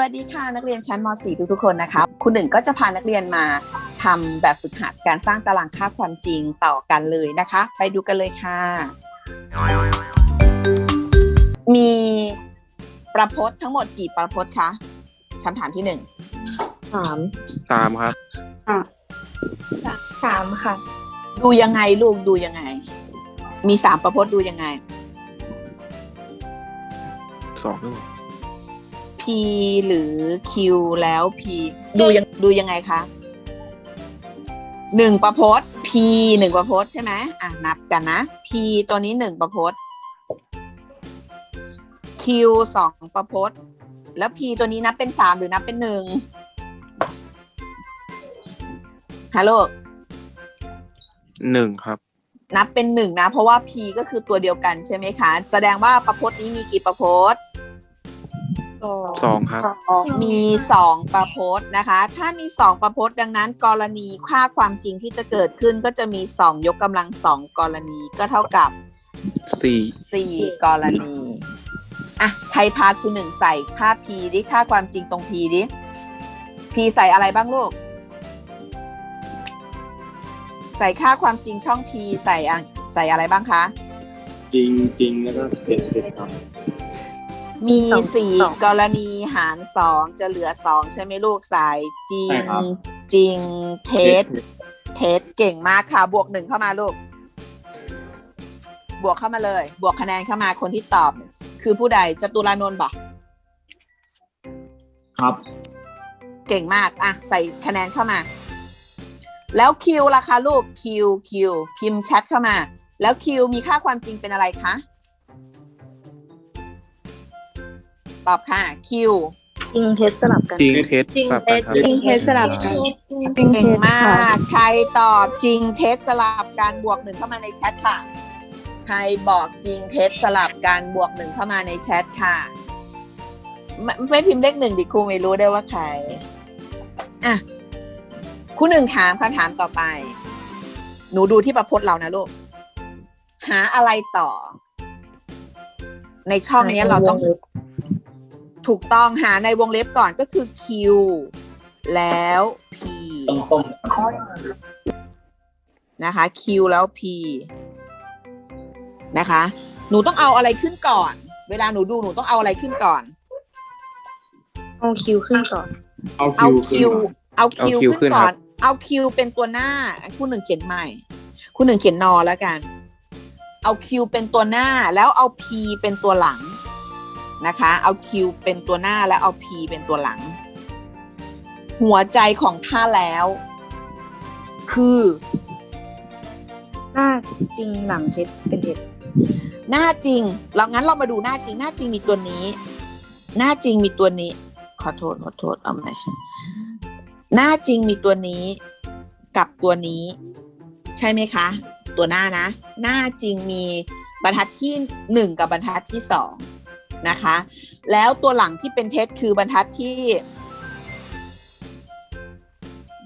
วัสดีค่ะนักเรียนชั้นม .4 ทุกๆคนนะคะคุณหนึ่งก็จะพานักเรียนมาทำแบบฝึกหัดการสร้างตารางค่าความจริงต่อกันเลยนะคะ ไปดูกันเลยค่ะ มีประพจน์ทั้งหมดกี่ประพจน์คะคำถามที่หนึ่งสามตามครับสามค่ะ ดูยังไงลูกดูยังไง มีสามประพจน์ดูยังไงสองหรือเปล่า P หรือ Q แล้ว P ดูยังดูยังไงคะหนึ่งประพจน์ P หนึ่งประพจน์ใช่ไหมอะนับกันนะ P ตัวนี้หนึ่งประพจน์ Q สองประพจน์ แล้ว P ตัวนี้นับเป็นสามหรือนับเป็นหนึ่งฮัลโหลหนึ่งครับ นับเป็นหนึ่งนะ เพราะว่า P ก็คือตัวเดียวกันใช่ไหมคะ แสดงว่าประพจน์นี้มีกี่ประพจน์ สองครับ มีสองประพจน์นะคะ ถ้ามีสองประพจน์ดังนั้น กรณีค่าความจริงที่จะเกิดขึ้นก็จะมีสองยกกำลังสองกรณีก็เท่ากับสี่สี่กรณีอะใครพาคุณหนึ่งใส่ค่า p ดิค่าความจริงตรง p ดิ p ใส่อะไรบ้างลูก ใส่ค่าความจริงช่อง p ใส่อะใส่อะไรบ้างคะ จริงจริงแล้วก็เผ็ดเผ็ดครับ มีสองสี่สอง กรณีหารสองจะเหลือสองใช่ไหมลูกสายจริใช่งครับ จริงเท็จเท็จเก่งมากค่ะ บวกหนึ่งเข้ามาลูก บวกเข้ามาเลย บวกคะแนนเข้ามาคนที่ตอบ คือผู้ใดจตุรานนท์บอกครับเก่งมากอะใส่คะแนนเข้ามา แล้วคิวล่ะคะลูกคิวคิวพิมพ์แชทเข้ามา แล้วคิวมีค่าความจริงเป็นอะไรคะ ตอบค่ะ คิวจริงเท็จสลับกันจริงเท็จจริงปรับเท็จครับจริงเท็จสลับกันเก่งมาก ใครตอบจริงเท็จสลับการบวกหนึ่งเข้ามาในแชทค่ะ ใครบอกจริงเท็จสลับการบวกหนึ่งเข้ามาในแชทค่ะ ไม่ไม่พิมพ์เลขหนึ่งดิครูไม่รู้ได้ว่าใครอะคุณหนึ่งถามคำถามต่อไป หนูดูที่ประพจน์เรานะลูก หาอะไรต่อ ในช่องนี้เราต้อง ถูกต้องหาในวงเล็บก่อนก็คือ Q แล้ว P ต้มต้มนะคะ Q แล้ว P นะคะ หนูต้องเอาอะไรขึ้นก่อน เวลาหนูดูหนูต้องเอาอะไรขึ้นก่อน เอาคิวขึ้นก่อน เอาเอา คิว Q เอา Q ขึ้นก่อน เอา Q เป็นตัวหน้าคุณหนึ่งเขียนใหม่ คุณหนึ่งเขียนนอแล้วกัน เอา Q เป็นตัวหน้าแล้วเอา P เป็นตัวหลัง นะคะ เอา Q เป็นตัวหน้าแล้วเอา P เป็นตัวหลัง หัวใจของท่าแล้ว คือหน้าจริงหลังเท็จเป็นเท็จหน้าจริงเรางั้นเรามาดูหน้าจริง หน้าจริงมีตัวนี้ หน้าจริงมีตัวนี้ ขอโทษขอโทษเอาใหม่หน้าจริงมีตัวนี้กับตัวนี้ ใช่ไหมคะ ตัวหน้านะ หน้าจริงมีบรรทัดที่หนึ่งกับบรรทัดที่สอง นะคะ แล้วตัวหลังที่เป็นเท็จคือบรรทัดที่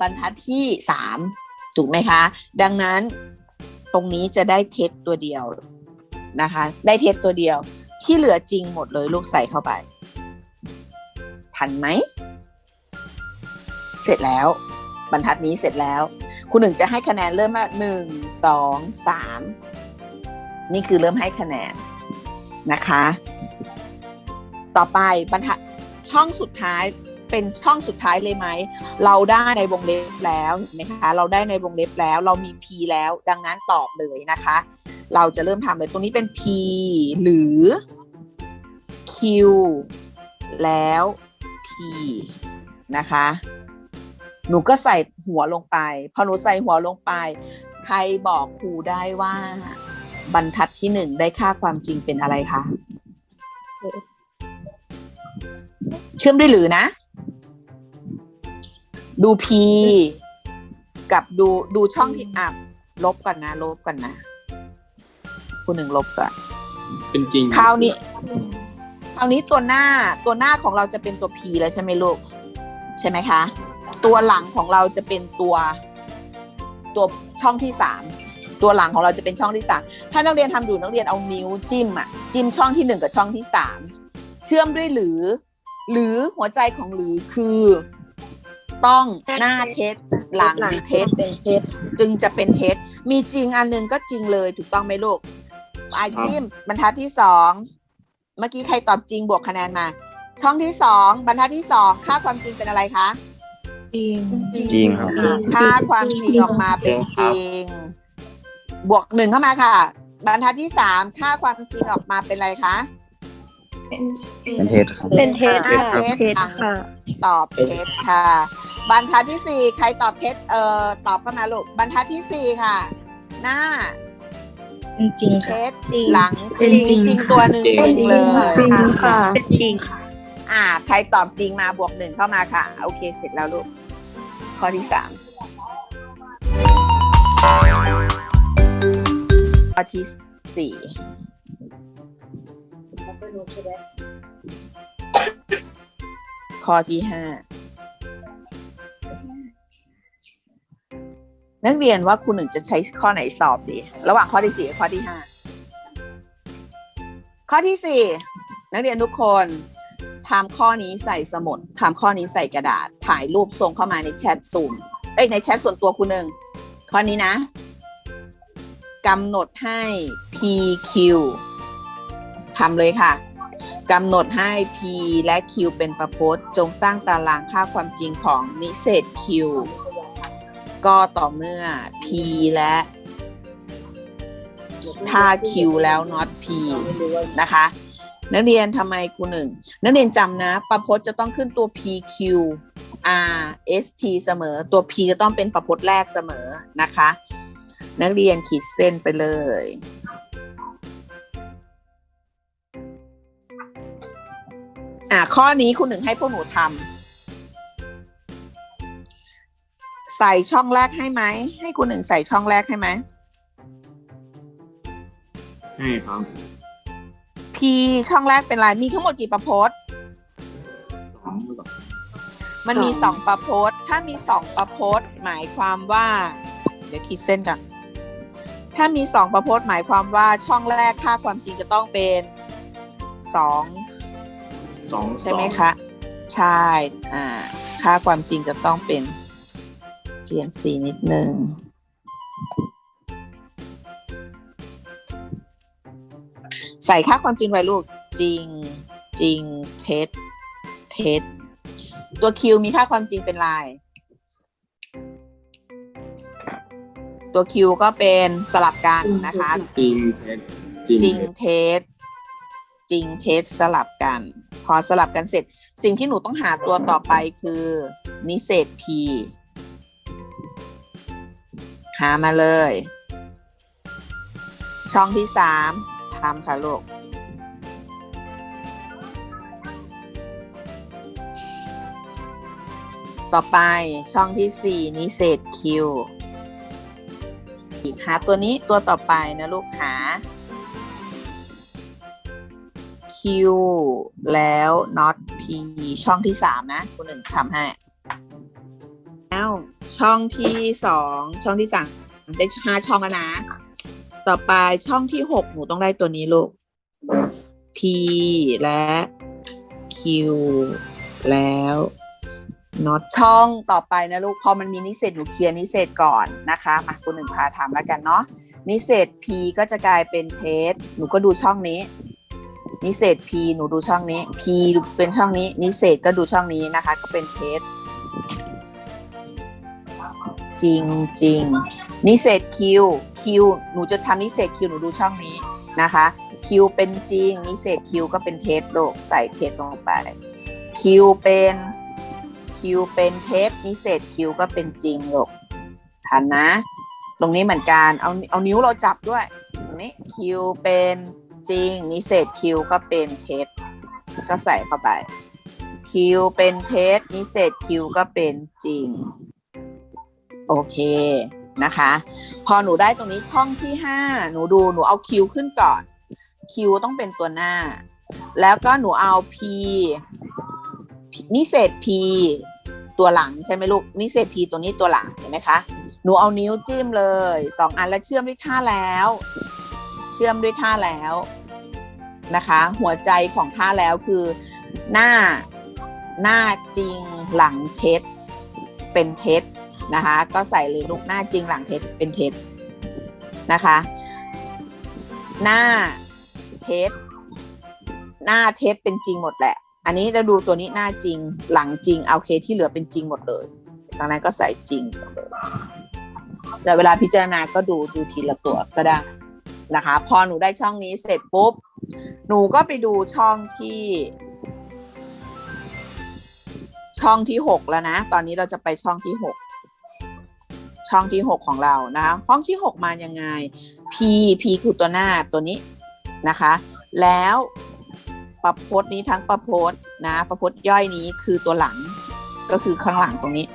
บรรทัดที่สามถูกไหมคะ ดังนั้นตรงนี้จะได้เท็จตัวเดียวนะคะ ได้เท็จตัวเดียวที่เหลือจริงหมดเลยลูกใส่เข้าไป ทันไหม เสร็จแล้ว บรรทัดนี้เสร็จแล้ว คุณหนึ่งจะให้คะแนนเริ่มว่าหนึ่งสองสามนี่คือเริ่มให้คะแนนนะคะ ต่อไปบรรทัดช่องสุดท้ายเป็นช่องสุดท้ายเลยไหม เราได้ในวงเล็บแล้วเห็นไหมคะ เราได้ในวงเล็บแล้ว เรามี P แล้ว ดังนั้นตอบเลยนะคะ เราจะเริ่มทำเลยตรงนี้เป็น P หรือ Q แล้ว P นะคะ หนูก็ใส่หัวลงไป พอหนูใส่หัวลงไป ใครบอกครูได้ว่า บรรทัดที่หนึ่งได้ค่าความจริงเป็นอะไรคะ เชื่อมด้วยหรือนะ ดู P กับดูดูช่องที่อะลบก่อนนะ ลบก่อนนะคุณหนึ่งลบก่อนเป็นจริงคราวนี้คราวนี้ตัวหน้าตัวหน้าของเราจะเป็นตัว P แล้วใช่ไหมลูก ใช่ไหมคะ ตัวหลังของเราจะเป็นตัว ตัวช่องที่สามตัวหลังของเราจะเป็นช่องที่สามถ้านักเรียนทำอยู่นักเรียนเอานิ้วจิ้มอะจิ้มช่องที่หนึ่งกับช่องที่สามเชื่อมด้วยหรือ หรือหัวใจของหรือคือ ต้องหน้าเท็จหลังเท็จเป็นเท็จจึงจะเป็นเท็จมีจริงอันหนึ่งก็จริงเลยถูกต้องไหมลูกไอจิ้มบรรทัดที่สองเมื่อกี้ใครตอบจริงบวกคะแนนมา ช่องที่สองบรรทัดที่สองค่าความจริงเป็นอะไรคะจริงจริงครับค่าความจริงออกมาเป็นจริง บวกหนึ่งเข้ามาค่ะ บรรทัดที่สามค่าความจริงออกมาเป็นอะไรคะ เป็นเท็จครับ เป็นเท็จอ่าค่ะเท็จเท็จค่ะ ตอบเท็จค่ะ บรรทัดที่สี่ใครตอบเท็จเอ่อตอบเข้ามาลูกบรรทัดที่สี่ค่ะ หน้าเป็นจริงค่ะเท็จจริงหลังจริงจริงจริงตัวหนึ่งจริงจริงเลยจริงค่ะเป็นจริงค่ะ อ่า ใครตอบจริงมาบวกหนึ่งเข้ามาค่ะ โอเคเสร็จแล้วลูก ข้อที่สามข้อที่สี่ ข้อที่ห้านักเรียนว่าคุณหนึ่งจะใช้ข้อไหนสอบดี ระหว่างข้อที่สี่ข้อที่ห้าข้อที่สี่นักเรียนทุกคนทำข้อนี้ใส่สมุดทำข้อนี้ใส่กระดาษ ถ่ายรูปส่งเข้ามาในแชทซูมเอ้ยในแชทส่วนตัวคุณหนึ่งข้อนี้นะกำหนดให้ PQ ทำเลยค่ะกำหนดให้ P และ Q เป็นประพจน์ จงสร้างตารางค่าความจริงของนิเศษ Q ก็ต่อเมื่อ P และ ถ้า Q แล้ว not P นะคะ นักเรียนทำไมครูหนึ่ง นักเรียนจำนะ ประพจน์จะต้องขึ้นตัว PQ R S T เสมอ ตัว P จะต้องเป็นประพจน์แรกเสมอนะคะ นักเรียนขีดเส้นไปเลย อ่าข้อนี้คุณหนึ่งให้พวกหนูทำใส่ช่องแรกให้ไหม ให้คุณหนึ่งใส่ช่องแรกให้ไหม ใช่ครับ P ช่องแรกเป็นอะไรมีทั้งหมดกี่ประพจน์ สองหรือเปล่ามันมีสองสองประพจน์ ถ้ามีสองประพจน์ หมายความว่า เดี๋ยวขีดเส้นก่อนถ้ามีสองประพจน์หมายความว่าช่องแรกค่าความจริงจะต้องเป็นสอง สองใช่ไหมคะ ใช่ อ่า ค่าความจริงจะต้องเป็นเปลี่ยนสีนิดนึงใส่ค่าความจริงไว้ลูก จริง จริง เท็จ เท็จ ตัว Q มีค่าความจริงเป็นลาย ตัว Q ก็เป็นสลับกันนะคะ จริงเท็จจริงเท็จจริงเท็จสลับกัน พอสลับกันเสร็จ สิ่งที่หนูต้องหาตัวต่อไปคือ นิเศษ P หามาเลย ช่องที่สามทำค่ะลูกต่อไปช่องที่สี่นิเศษ Q อีกหาตัวนี้ตัวต่อไปนะลูกหา Q แล้ว not P ช่องที่สามนะคุณหนึ่งทำให้แล้วช่องที่สองช่องที่สามได้ห้าช่องแล้วนะ ต่อไปช่องที่หกหนูต้องได้ตัวนี้ลูก P และ Q แล้ว not ช่องต่อไปนะลูก พอมันมีนิเศษหนูเคลียร์นิเศษก่อนนะคะมาคุณหนึ่งพาทำแล้วกันเนาะนิเศษ P ก็จะกลายเป็นเทสหนูก็ดูช่องนี้ นิเศษ P หนูดูช่องนี้ P เป็นช่องนี้ นิเศษก็ดูช่องนี้นะคะ ก็เป็นเทสจริงจริงนิเศษ Q Q หนูจะทำนิเศษ Q หนูดูช่องนี้นะคะ Q เป็นจริง นิเศษ Q ก็เป็นเทสโลกใส่เทสลงไป Q เป็น Q เป็นเทสนิเศษ Q ก็เป็นจริงลูกทันนะ ตรงนี้เหมือนกัน เอาเอานิ้วเราจับด้วยตรงนี้ Q เป็น จริง นิเศษ Q ก็เป็นเท็จก็ใส่เข้าไป Q เป็นเท็จนิเศษ Q ก็เป็นจริง โอเคนะคะ พอหนูได้ตรงนี้ช่องที่ห้าหนูดูหนูเอา Q ขึ้นก่อน Q ต้องเป็นตัวหน้า แล้วก็หนูเอา P นิเศษ P ตัวหลังใช่ไหมลูก นิเศษ P ตัวนี้ตัวหลังเห็นไหมคะ หนูเอานิ้วจิ้มเลยสองอันแล้วเชื่อมด้วยท่าแล้ว เชื่อมด้วยท่าแล้วนะคะ หัวใจของท่าแล้วคือหน้าหน้าจริงหลังเท็จเป็นเท็จนะคะ ก็ใส่เลยลูกหน้าจริงหลังเท็จเป็นเท็จนะคะ หน้าเท็จหน้าเท็จเป็นจริงหมดแหละ อันนี้เราดูตัวนี้หน้าจริงหลังจริงเอาเคที่เหลือเป็นจริงหมดเลยดังนั้นก็ใส่จริงหมดเลยแต่เวลาพิจารณาก็ดูดูทีละตัวก็ได้ นะคะ พอหนูได้ช่องนี้เสร็จปุ๊บ หนูก็ไปดูช่องที่ ช่องที่หกแล้วนะ ตอนนี้เราจะไปช่องที่หกช่องที่หกของเรานะคะห้องที่หกมายังไง P P คือตัวหน้าตัวนี้นะคะ แล้วประพจน์นี้ทั้งประพจน์นะประพจน์ย่อยนี้คือตัวหลังก็คือข้างหลังตรงนี้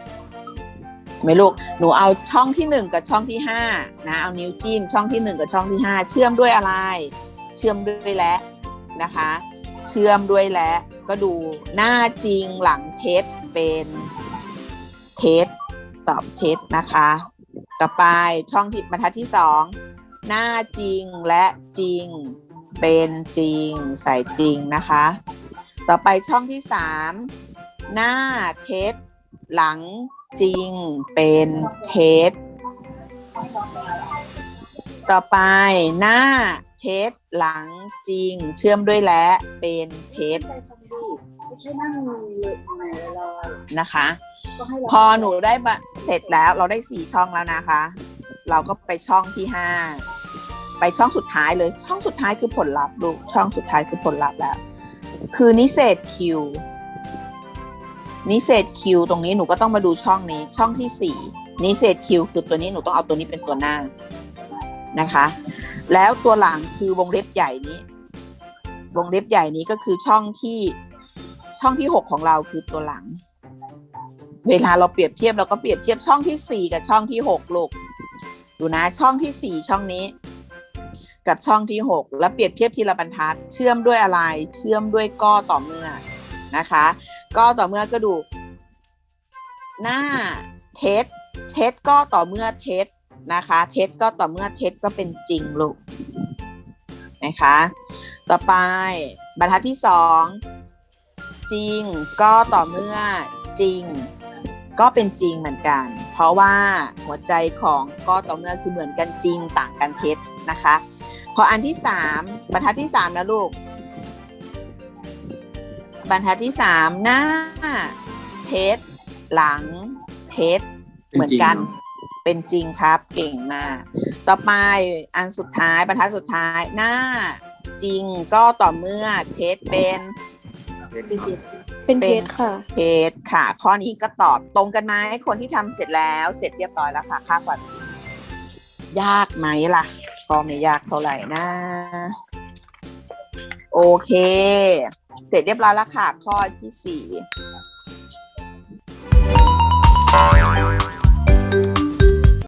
ไหม่ลูก หนูเอาช่องที่หนึ่งกับช่องที่ห้านะ เอานิ้วจิ้มช่องที่หนึ่งกับช่องที่ห้าเชื่อมด้วยอะไร เชื่อมด้วยและนะคะ เชื่อมด้วยและ ก็ดูหน้าจริงหลังเท็จเป็นเท็จตอบเท็จนะคะ ต่อไปช่องที่บรรทัดที่สองหน้าจริงและจริงเป็นจริงใส่จริงนะคะ ต่อไปช่องที่สามหน้าเท็จ หลังจริงเป็นเท็จต่อไปหน้าเท็จหลังจริง เชื่อมด้วยและเป็นเท็จนะคะ พอหนูได้เสร็จแล้วเราได้สี่ช่องแล้วนะคะ เราก็ไปช่องที่ห้าไปช่องสุดท้ายเลยช่องสุดท้ายคือผลลัพธ์ลูกช่องสุดท้ายคือผลลัพธ์แล้ว คือนิเศษคิว นิเศษคิวตรงนี้หนูก็ต้องมาดูช่องนี้ช่องที่สี่นิเศษคิวคือตัวนี้หนูต้องเอาตัวนี้เป็นตัวหน้านะคะ แล้วตัวหลังคือวงเล็บใหญ่นี้ วงเล็บใหญ่นี้ก็คือช่องที่ช่องที่หกของเราคือตัวหลัง เวลาเราเปรียบเทียบเราก็เปรียบเทียบช่องที่สี่กับช่องที่หกลูกดูนะช่องที่สี่ช่องนี้ กับช่องที่หกแล้วเปรียบเทียบทีละบรรทัด เชื่อมด้วยอะไรเชื่อมด้วยก้อต่อเมื่อ นะคะก้อต่อเมื่อก็ดู หน้าเท็จเท็จก็ต่อเมื่อเท็จนะคะ เท็จก็ต่อเมื่อเท็จก็เป็นจริงลูกนะคะ ต่อไปบรรทัดที่สองจริงก็ต่อเมื่อจริง ก็เป็นจริงเหมือนกัน เพราะว่าหัวใจของก็ต่อเมื่อคือเหมือนกันจริงต่างกันเท็จนะคะ พออันที่สามบรรทัดที่สามนะลูก บรรทัดที่สามหน้า เท็จหลัง เท็จเหมือนกัน เป็นจริงครับ เก่งมาก ต่อไปอันสุดท้ายบรรทัดสุดท้ายหน้า จริงก็ต่อเมื่อเท็จเป็นเป็นเพชรค่ะเท็จค่ะ ข้อนี้ก็ตอบตรงกันไหมคนที่ทำเสร็จแล้วเสร็จเรียบร้อยแล้วค่ะค่าความจริงยากไหมล่ะก็ไม่ยากเท่าไหร่นะ โอเค เสร็จเรียบร้อยแล้วค่ะ ข้อที่สี่